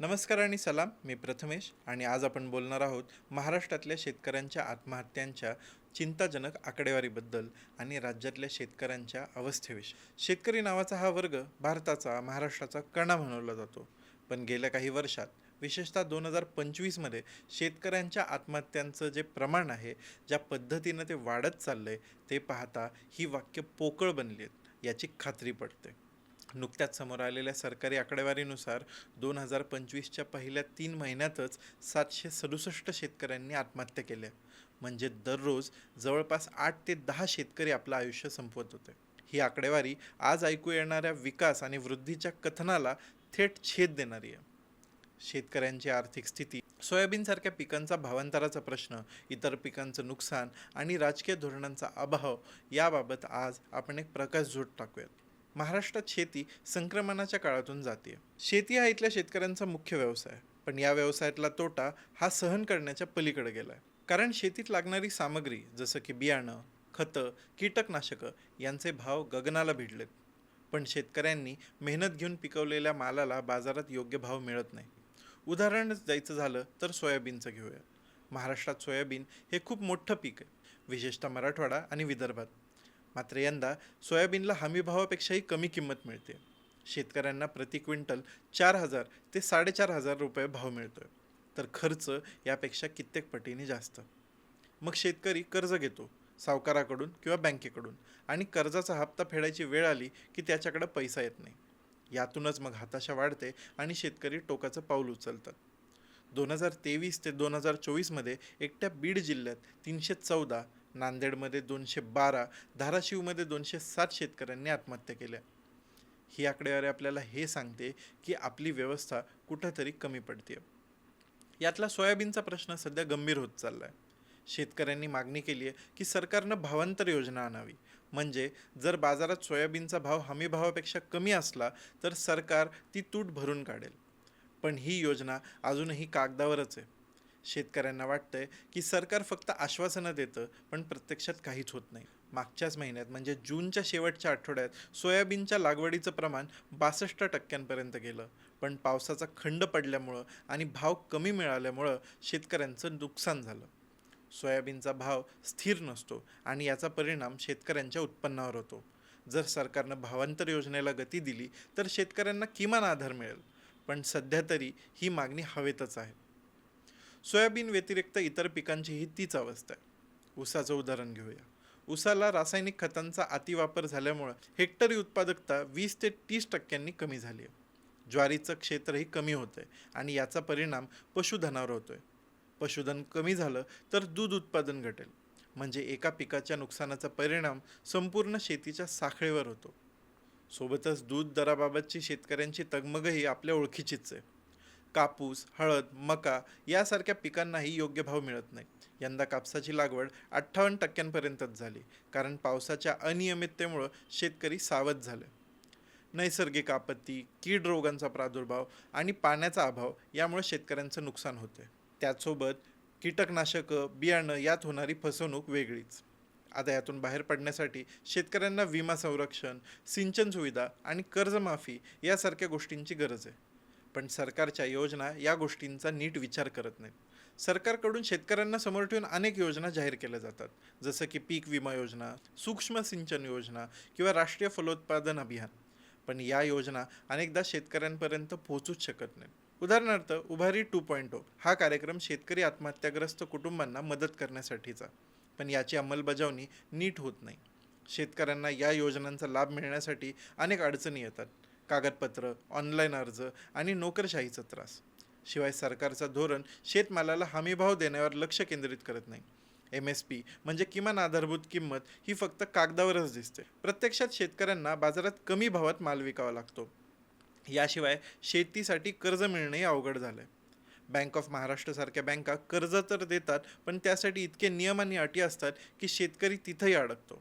नमस्कार आणि सलाम मी प्रथमेश आणि आज आपण बोलणार आहोत महाराष्ट्रातल्या शेतकऱ्यांच्या आत्महत्यांच्या चिंताजनक आकडेवारीबद्दल आणि राज्यातल्या शेतकऱ्यांच्या अवस्थेविषयी. शेतकरी नावाचा हा वर्ग भारताचा महाराष्ट्राचा कणा म्हणवला जातो. पण गेल्या काही वर्षात विशेषतः दोन हजार पंचवीसमध्ये शेतकऱ्यांच्या आत्महत्यांचं जे प्रमाण आहे ज्या पद्धतीनं ते वाढत चाललं आहे ते पाहता ही वाक्य पोकळ बनली आहेत याची खात्री पडते. नुकत्याच समोर आलेल्या सरकारी आकडेवारीनुसार दोन हजार पंचवीसच्या पहिल्या तीन महिन्यातच सातशे सदुसष्ट शेतकऱ्यांनी आत्महत्या केल्या. म्हणजे दररोज जवळपास आठ ते दहा शेतकरी आपलं आयुष्य संपवत होते. ही आकडेवारी आज ऐकू येणाऱ्या विकास आणि वृद्धीच्या कथनाला थेट छेद देणारी आहे. शेतकऱ्यांची आर्थिक स्थिती सोयाबीनसारख्या पिकांचा भावांतराचा प्रश्न इतर पिकांचं नुकसान आणि राजकीय धोरणांचा अभाव याबाबत आज आपण एक प्रकाशझोत टाकूयात. महाराष्ट्रात शेती संक्रमणाच्या काळातून जाते. शेती हा इथल्या शेतकऱ्यांचा मुख्य व्यवसाय. पण या व्यवसायातला तोटा हा सहन करण्याच्या पलीकडे गेलाय. कारण शेतीत लागणारी सामग्री जसं की बियाणं खतं कीटकनाशकं यांचे भाव गगनाला भिडलेत. पण शेतकऱ्यांनी मेहनत घेऊन पिकवलेल्या मालाला बाजारात योग्य भाव मिळत नाही. उदाहरणच द्यायचं झालं तर सोयाबीनचं घेऊया. महाराष्ट्रात सोयाबीन हे खूप मोठं पीक आहे. विशेषतः मराठवाडा आणि विदर्भात. मात्र यंदा सोयाबीनला हमीभावापेक्षाही कमी किंमत मिळते. शेतकऱ्यांना प्रति क्विंटल चार हजार ते साडेचार हजार रुपये भाव मिळतोय. तर खर्च यापेक्षा कित्येक पटीने जास्त. मग शेतकरी कर्ज घेतो सावकाराकडून किंवा बँकेकडून. आणि कर्जाचा हप्ता फेडायची वेळ आली की त्याच्याकडे पैसा येत नाही. यातूनच मग हताशा वाढते आणि शेतकरी टोकाचं पाऊल उचलतात. दोन हजार तेवीस ते दोन हजार चोवीसमध्ये एकट्या बीड जिल्ह्यात तीनशे चौदा नांदेडमध्ये दोनशे बारा धाराशिवमध्ये दोनशे सात शेतकऱ्यांनी आत्महत्या केल्या. ही आकडेवारी आपल्याला हे सांगते की आपली व्यवस्था कुठंतरी कमी पडते यातला सोयाबीनचा प्रश्न सध्या गंभीर होत चालला आहे शेतकऱ्यांनी मागणी केली आहे की सरकारनं भावांतर योजना आणावी. म्हणजे जर बाजारात सोयाबीनचा भाव हमी भावापेक्षा कमी असला तर सरकार ती तूट भरून काढेल. पण ही योजना अजूनही कागदावरच आहे. शेतकऱ्यांना वाटतंय की सरकार फक्त आश्वासनं देतं पण प्रत्यक्षात काहीच होत नाही. मागच्याच महिन्यात म्हणजे जूनच्या शेवटच्या आठवड्यात सोयाबीनच्या लागवडीचं प्रमाण बासष्ट टक्क्यांपर्यंत गेलं. पण पावसाचा खंड पडल्यामुळं आणि भाव कमी मिळाल्यामुळं शेतकऱ्यांचं नुकसान झालं. सोयाबीनचा भाव स्थिर नसतो आणि याचा परिणाम शेतकऱ्यांच्या उत्पन्नावर होतो. जर सरकारनं भावांतर योजनेला गती दिली तर शेतकऱ्यांना किमान आधार मिळेल. पण सध्या तरी ही मागणी हवेतच आहे. सोयाबीन व्यतिरिक्त इतर पिकांचीही तीच अवस्था आहे. ऊसाचं उदाहरण घेऊया. ऊसाला रासायनिक खतांचा अतिवापर झाल्यामुळं हेक्टरी उत्पादकता वीस ते तीस टक्क्यांनी कमी झाली आहे. ज्वारीचं क्षेत्रही कमी होतं आहे आणि याचा परिणाम पशुधनावर होतो आहे पशुधन कमी झालं तर दूध उत्पादन घटेल. म्हणजे एका पिकाच्या नुकसानाचा परिणाम संपूर्ण शेतीच्या साखळीवर होतो. सोबतच दूध दराबाबतची शेतकऱ्यांची तगमगही आपल्या ओळखीचीच आहे. कापूस हळद मका यासारख्या पिकांनाही योग्य भाव मिळत नाही. यंदा कापसाची लागवड अठ्ठावन्न टक्क्यांपर्यंतच झाली कारण पावसाच्या अनियमिततेमुळं शेतकरी सावध झाले. नैसर्गिक आपत्ती कीड रोगांचा प्रादुर्भाव आणि पाण्याचा अभाव यामुळे शेतकऱ्यांचं नुकसान होते त्याचसोबत कीटकनाशकं बियाणं यात होणारी फसवणूक वेगळीच. आता यातून बाहेर पडण्यासाठी शेतकऱ्यांना विमा संरक्षण सिंचन सुविधा आणि कर्जमाफी यासारख्या गोष्टींची गरज आहे. पण सरकारच्या योजना या गोष्टींचा नीट विचार करत नाहीत. सरकारकडून शेतकऱ्यांना समोर ठेवून अनेक योजना जाहीर केल्या जातात. जसं की पीक विमा योजना सूक्ष्म सिंचन योजना किंवा राष्ट्रीय फलोत्पादन अभियान. पण या योजना अनेकदा शेतकऱ्यांपर्यंत पोहोचूच शकत नाहीत. उदाहरणार्थ उभारी टू पॉईंट हा कार्यक्रम शेतकरी आत्महत्याग्रस्त कुटुंबांना मदत करण्यासाठीचा. पण याची अंमलबजावणी नीट होत नाही. शेतकऱ्यांना या योजनांचा लाभ मिळण्यासाठी अनेक अडचणी येतात. कागदपत्र ऑनलाईन अर्ज आणि नोकरशाहीचा त्रास. शिवाय सरकारचा धोरण शेतमालाला हमीभाव देण्यावर लक्ष केंद्रित करत नाही. एम एस पी म्हणजे किमान आधारभूत किंमत ही फक्त कागदावरच दिसते. प्रत्यक्षात शेतकऱ्यांना बाजारात कमी भावात माल विकावा लागतो. याशिवाय शेतीसाठी कर्ज मिळणेही अवघड झालं आहे बँक ऑफ महाराष्ट्रसारख्या बँका कर्ज तर देतात पण त्यासाठी इतके नियम आणि अटी असतात की शेतकरी तिथंही अडकतो.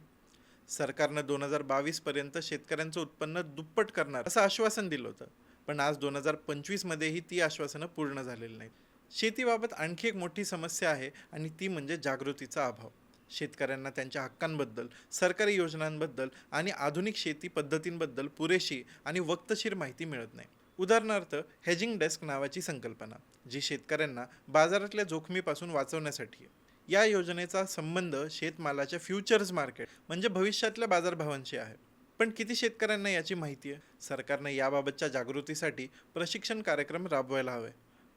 सरकारनं दोन हजार बावीसपर्यंत शेतकऱ्यांचं उत्पन्न दुप्पट करणार असं आश्वासन दिलं होतं. पण आज दोन हजार पंचवीसमध्येही ती आश्वासनं पूर्ण झालेली नाहीत. शेतीबाबत आणखी एक मोठी समस्या आहे आणि ती म्हणजे जागृतीचा अभाव. शेतकऱ्यांना त्यांच्या हक्कांबद्दल सरकारी योजनांबद्दल आणि आधुनिक शेती पद्धतींबद्दल पुरेशी आणि वक्तशीर माहिती मिळत नाही. उदाहरणार्थ हेजिंग डेस्क नावाची संकल्पना जी शेतकऱ्यांना बाजारातल्या जोखमीपासून वाचवण्यासाठी आहे. या योजनेचा संबंध शेतमालाच्या फ्युचर्स मार्केट म्हणजे भविष्यातल्या बाजारभावांशी आहे. पण किती शेतकऱ्यांना याची माहिती आहे? सरकारने याबाबतच्या जागृतीसाठी प्रशिक्षण कार्यक्रम राबवायला हवे.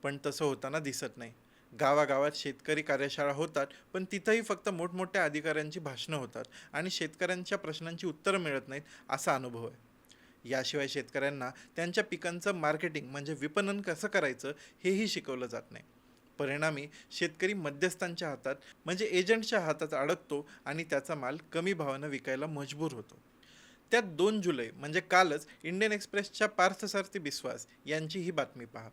पण तसं होताना दिसत नाही. गावागावात शेतकरी कार्यशाळा होतात पण तिथंही फक्त मोठमोठ्या अधिकाऱ्यांची भाषणं होतात आणि शेतकऱ्यांच्या प्रश्नांची उत्तरं मिळत नाहीत असा अनुभव आहे. याशिवाय शेतकऱ्यांना त्यांच्या पिकांचं मार्केटिंग म्हणजे विपणन कसं करायचं हेही शिकवलं जात नाही. परिणामी शेतकरी मध्यस्थांच्या हातात म्हणजे एजंटच्या हातात अडकतो आणि त्याचा माल कमी भावानं विकायला मजबूर होतो. त्यात दोन जुलै म्हणजे कालच इंडियन एक्सप्रेसच्या पार्थसारथी बिस्वास यांची ही बातमी पहा.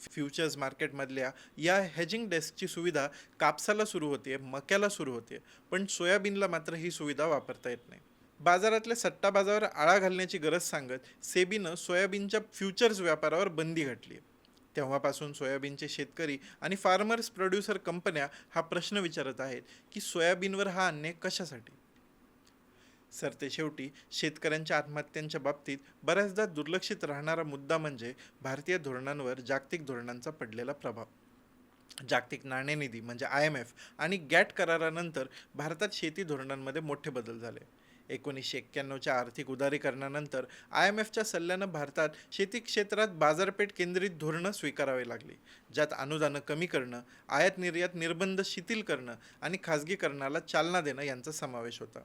फ्युचर्स मार्केटमधल्या या हेजिंग डेस्कची सुविधा कापसाला सुरू होते मक्याला सुरू होते पण सोयाबीनला मात्र ही सुविधा वापरता येत नाही. बाजारातल्या सट्टा बाजारावर आळा घालण्याची गरज सांगत सेबीनं सोयाबीनच्या फ्युचर्स व्यापारावर बंदी घातली आहे तेव्हापासून सोयाबीनचे शेतकरी आणि फार्मर्स प्रोड्युसर कंपन्या हा प्रश्न विचारत आहेत की सोयाबीनवर हा अन्याय कशासाठी? सरते शेवटी शेतकऱ्यांच्या आत्महत्यांच्या बाबतीत बऱ्याचदा दुर्लक्षित राहणारा मुद्दा म्हणजे भारतीय धोरणांवर जागतिक धोरणांचा पडलेला प्रभाव. जागतिक नाणेनिधी म्हणजे आय एम एफ आणि गॅट करारानंतर भारतात शेती धोरणांमध्ये मोठे बदल झाले. एकोणीसशे एक्क्याण्णवच्या आर्थिक उदारीकरणानंतर आय एम एफच्या सल्ल्यानं भारतात शेती क्षेत्रात बाजारपेठ केंद्रित धोरणं स्वीकारावी लागली ज्यात अनुदानं कमी करणं आयात निर्यात निर्बंध शिथिल करणं आणि खाजगीकरणाला चालना देणं यांचा समावेश होता.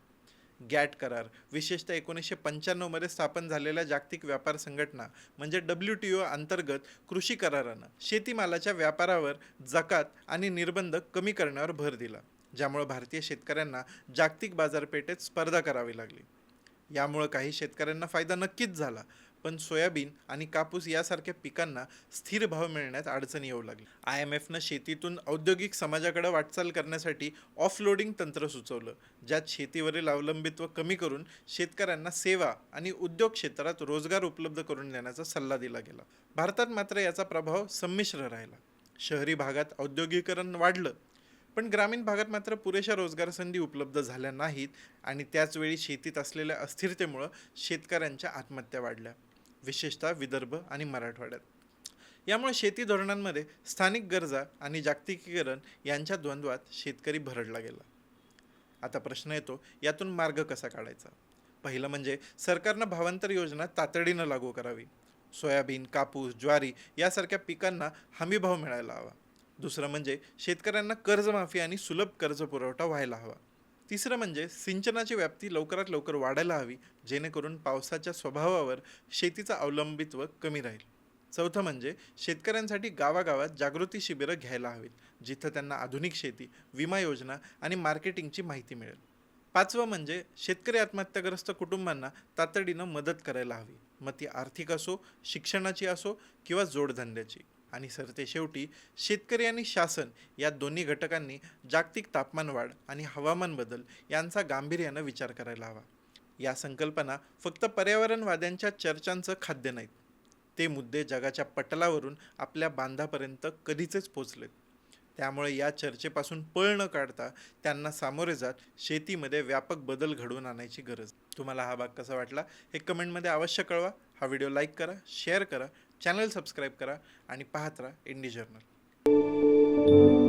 गॅट करार विशेषतः एकोणीसशे पंच्याण्णवमध्ये स्थापन झालेल्या जागतिक व्यापार संघटना म्हणजे डब्ल्यू टी ओ अंतर्गत कृषी करारानं शेतीमालाच्या व्यापारावर जकात आणि निर्बंध कमी करण्यावर भर दिला. ज्यामुळं भारतीय शेतकऱ्यांना जागतिक बाजारपेठेत स्पर्धा करावी लागली. यामुळं काही शेतकऱ्यांना फायदा नक्कीच झाला पण सोयाबीन आणि कापूस यासारख्या पिकांना स्थिर भाव मिळण्यात अडचणी येऊ लागली. आय एम एफनं शेतीतून औद्योगिक समाजाकडे वाटचाल करण्यासाठी ऑफलोडिंग तंत्र सुचवलं ज्यात शेतीवरील अवलंबित्व कमी करून शेतकऱ्यांना सेवा आणि उद्योग क्षेत्रात रोजगार उपलब्ध करून देण्याचा सल्ला दिला गेला. भारतात मात्र याचा प्रभाव संमिश्र राहिला. शहरी भागात औद्योगिकरण वाढलं पण ग्रामीण भागात मात्र पुरेशा रोजगार संधी उपलब्ध झाल्या नाहीत आणि त्याचवेळी शेतीत असलेल्या अस्थिरतेमुळं शेतकऱ्यांच्या आत्महत्या वाढल्या विशेषतः विदर्भ आणि मराठवाड्यात. यामुळे शेती धोरणांमध्ये स्थानिक गरजा आणि जागतिकीकरण यांच्या द्वंद्वात शेतकरी भरडला गेला. आता प्रश्न येतो यातून मार्ग कसा काढायचा? पहिलं म्हणजे सरकारनं भावांतर योजना तातडीनं लागू करावी. सोयाबीन कापूस ज्वारी यासारख्या पिकांना हमीभाव मिळायला हवा. दुसरं म्हणजे शेतकऱ्यांना कर्जमाफी आणि सुलभ कर्ज पुरवठा व्हायला हवा. तिसरं म्हणजे सिंचनाची व्याप्ती लवकरात लवकर वाढायला हवी जेणेकरून पावसाच्या स्वभावावर शेतीचं अवलंबित्व कमी राहील. चौथं म्हणजे शेतकऱ्यांसाठी गावागावात जागृती शिबिरं घ्यायला हवीत जिथं त्यांना आधुनिक शेती विमा योजना आणि मार्केटिंगची माहिती मिळेल. पाचवं म्हणजे शेतकरी आत्महत्याग्रस्त कुटुंबांना तातडीनं मदत करायला हवी. मग ती आर्थिक असो शिक्षणाची असो किंवा जोडधंद्याची. आणि सरते शेवटी शेतकरी आणि शासन या दोन्ही घटकांनी जागतिक तापमानवाढ आणि हवामान बदल यांचा गांभीर्यानं विचार करायला हवा. या संकल्पना फक्त पर्यावरणवाद्यांच्या चर्चांचं खाद्य नाहीत. ते मुद्दे जगाच्या पटलावरून आपल्या बांधापर्यंत कधीचेच पोचलेत. त्यामुळे या चर्चेपासून पळ न काढता त्यांना सामोरे जात शेतीमध्ये व्यापक बदल घडवून आणायची गरज. तुम्हाला हा भाग कसा वाटला हे कमेंटमध्ये अवश्य कळवा. हा व्हिडिओ लाईक करा शेअर करा चॅनल सबस्क्राईब करा आणि पाहत राहा इंडी जर्नल.